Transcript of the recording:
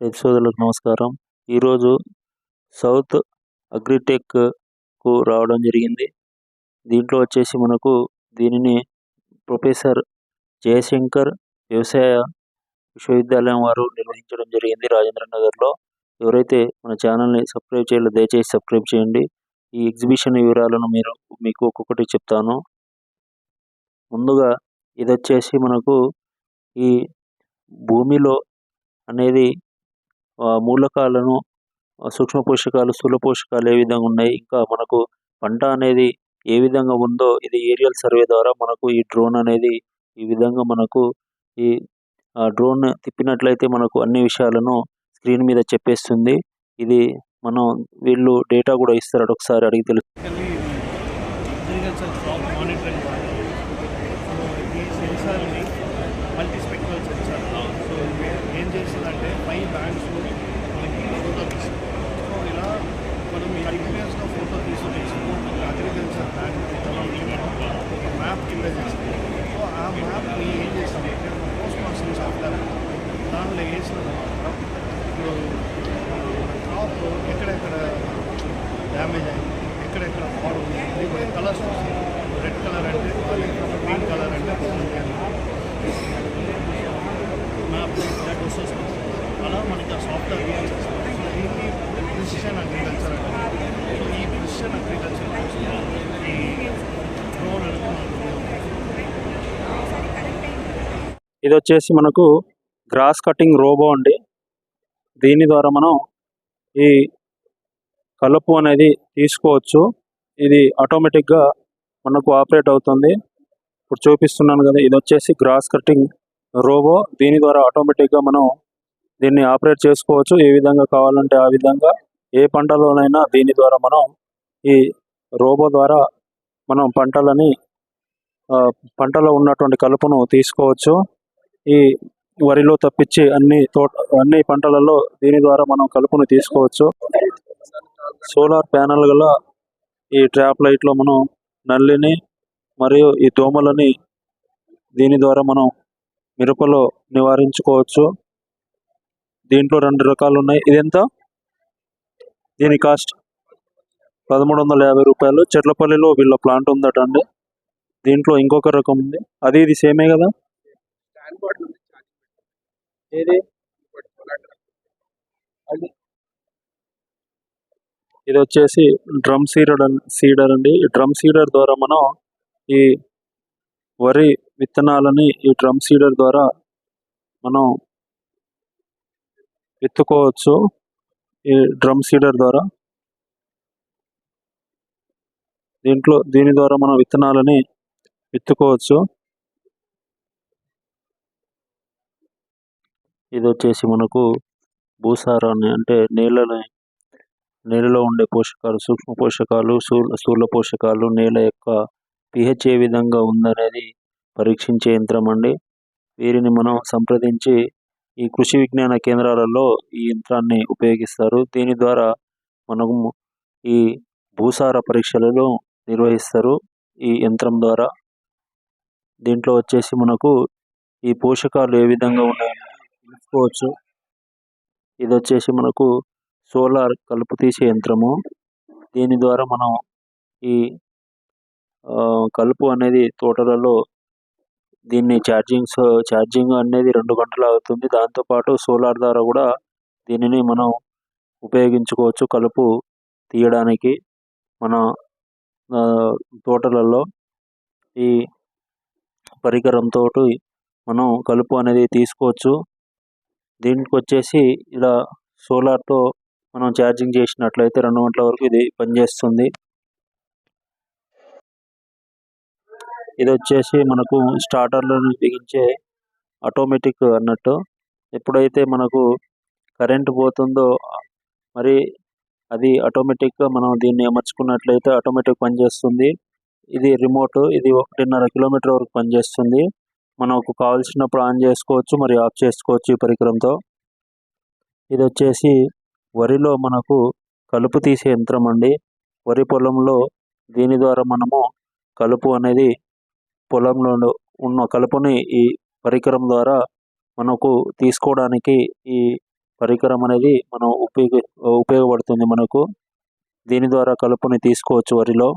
రైతు సోదరులకు నమస్కారం. ఈరోజు సౌత్ అగ్రిటెక్కు రావడం జరిగింది. దీంట్లో వచ్చేసి మనకు దీనిని ప్రొఫెసర్ జయశంకర్ వ్యవసాయ విశ్వవిద్యాలయం వారు నిర్వహించడం జరిగింది రాజేంద్ర నగర్లో. ఎవరైతే మన ఛానల్ని సబ్స్క్రైబ్ చేయాలో దయచేసి సబ్స్క్రైబ్ చేయండి. ఈ ఎగ్జిబిషన్ వివరాలను మీరు మీకు ఒక్కొక్కటి చెప్తాను. ముందుగా ఇది వచ్చేసి మనకు ఈ భూమిలో అనేది మూలకాలను సూక్ష్మ పోషకాలు స్థూల పోషకాలు ఏ విధంగా ఉన్నాయి? ఇంకా మనకు పంట అనేది ఏ విధంగా ఉందో ఇది ఏరియల్ సర్వే ద్వారా మనకు ఈ డ్రోన్ అనేది ఈ విధంగా మనకు ఈ డ్రోన్ తిప్పినట్లయితే మనకు అన్ని విషయాలను స్క్రీన్ మీద చెప్పేస్తుంది. ఇది మనం వీళ్ళు డేటా కూడా ఇస్తారు ఒకసారి అడిగి తెలుసు మల్టీ ఇది అగ్రికల్చర్ క్రాప్ మానిటరింగ్ సో ఈ సెన్సార్ని మల్టీ స్పెక్ట్రల్ సెన్సార్ సో ఇది ఏం చేస్తుందంటే ఫైవ్ బ్యాండ్స్ మనకి ఫోటో తీస్తుంది సో ఇలా మనం కంటిన్యూస్గా ఫోటో తీస్తూ తీసుకుంటాం అగ్రికల్చర్ బ్యాండ్ ఒక మ్యాప్ కింద చేస్తుంది సో ఆ మ్యాప్ని ఏం చేస్తుంది పోస్ట్ మాస్టర్ సాఫ్ట్వేర్ దానిలో వేసిన తర్వాత ఇప్పుడు క్రాప్ ఎక్కడెక్కడ డ్యామేజ్ అయింది ఎక్కడెక్కడ ఫాడ్ ఉంది? ఇది కూడా కలర్స్ వస్తాయి రెడ్ కలర్ అంటే గ్రీన్ కలర్ అంటే మ్యాప్ దట్ వస్తుంది అలా మనకి ఆ సాఫ్ట్వేర్ యూజ్ చేస్తాం సో దీన్ని ప్రిసిషన్ అగ్రికల్చర్ అంటే సో ఈ ప్రిసిషన్ అగ్రికల్చర్ ఈ డ్రోన్ ఇది వచ్చేసి మనకు గ్రాస్ కటింగ్ రోబో అండి. దీని ద్వారా మనం ఈ కలుపు అనేది తీసుకోవచ్చు. ఇది ఆటోమేటిక్గా మనకు ఆపరేట్ అవుతుంది. ఇప్పుడు చూపిస్తున్నాను కదా ఇది వచ్చేసి గ్రాస్ కటింగ్ రోబో దీని ద్వారా ఆటోమేటిక్గా మనం దీన్ని ఆపరేట్ చేసుకోవచ్చు. ఏ విధంగా కావాలంటే ఆ విధంగా ఏ పంటలోనైనా దీని ద్వారా మనం ఈ రోబో ద్వారా మనం పంటలని ఆ, పంటలో ఉన్నటువంటి కలుపును తీసుకోవచ్చు. ఈ వరిలో తప్పించి అన్ని తోట అన్ని పంటలలో దీని ద్వారా మనం కలుపును తీసుకోవచ్చు. సోలార్ ప్యానల్ గల ఈ ట్రాప్ లైట్లో మనం నల్లిని మరియు ఈ దోమలని దీని ద్వారా మనం మిరపలో నివారించుకోవచ్చు. దీంట్లో రెండు రకాలు ఉన్నాయి. ఇదెంత దీని కాస్ట్ పదమూడు వందల యాభై రూపాయలు. చెట్లపల్లిలో వీళ్ళ ప్లాంట్ ఉందట అండి. దీంట్లో ఇంకొక రకం ఉంది. అది ఇది సేమే కదా? ఏది? ఇది వచ్చేసి డ్రమ్ సీడర్ సీడర్ అండి. ఈ డ్రమ్ సీడర్ ద్వారా మనం ఈ వరి విత్తనాలని ఈ డ్రమ్ సీడర్ ద్వారా మనం విత్తుకోవచ్చు ఈ డ్రమ్ సీడర్ ద్వారా దీంట్లో దీని ద్వారా మనం విత్తనాలని విత్తుకోవచ్చు ఇది వచ్చేసి మనకు భూసారాన్ని అంటే నీళ్ళని నేలలో ఉండే పోషకాలు సూక్ష్మ పోషకాలు స్థూల పోషకాలు నేల యొక్క పిహెచ్ ఏ విధంగా ఉందనేది పరీక్షించే యంత్రం అండి. వీరిని మనం సంప్రదించి ఈ కృషి విజ్ఞాన కేంద్రాలలో ఈ యంత్రాన్ని ఉపయోగిస్తారు. దీని ద్వారా మనము ఈ భూసార పరీక్షలను నిర్వహిస్తారు. ఈ యంత్రం ద్వారా దీంట్లో వచ్చేసి మనకు ఈ పోషకాలు ఏ విధంగా ఉన్నాయని తెలుసుకోవచ్చు. ఇది వచ్చేసి మనకు సోలార్ కలుపు తీసే యంత్రము. దీని ద్వారా మనం ఈ కలుపు అనేది తోటలలో దీన్ని ఛార్జింగ్ ఛార్జింగ్ అనేది రెండు గంటలు అవుతుంది. దాంతోపాటు సోలార్ ద్వారా కూడా దీనిని మనం ఉపయోగించుకోవచ్చు కలుపు తీయడానికి. మన తోటలలో ఈ పరికరంతో మనం కలుపు అనేది తీసుకోవచ్చు. దీనికి వచ్చేసి ఇలా సోలార్తో మనం ఛార్జింగ్ చేసినట్లయితే రెండు గంటల వరకు ఇది పనిచేస్తుంది. ఇది వచ్చేసి మనకు స్టార్టర్లను బిగించే ఆటోమేటిక్ అన్నట్టు. ఎప్పుడైతే మనకు కరెంట్ పోతుందో మరి అది ఆటోమేటిక్గా మనం దీన్ని అమర్చుకున్నట్లయితే ఆటోమేటిక్ పనిచేస్తుంది. ఇది రిమోట్ ఇది ఒకటిన్నర కిలోమీటర్ వరకు పనిచేస్తుంది. మనకు కావాల్సినప్పుడు ఆన్ చేసుకోవచ్చు మరి ఆఫ్ చేసుకోవచ్చు ఈ పరికరంతో. ఇది వచ్చేసి వరిలో మనకు కలుపు తీసే యంత్రం అండి. వరి పొలంలో దీని ద్వారా మనము కలుపు అనేది పొలంలో ఉన్న కలుపుని ఈ పరికరం ద్వారా మనకు తీసుకోవడానికి ఈ పరికరం అనేది మనం ఉపయోగ ఉపయోగపడుతుంది మనకు. దీని ద్వారా కలుపుని తీసుకోవచ్చు వరిలో.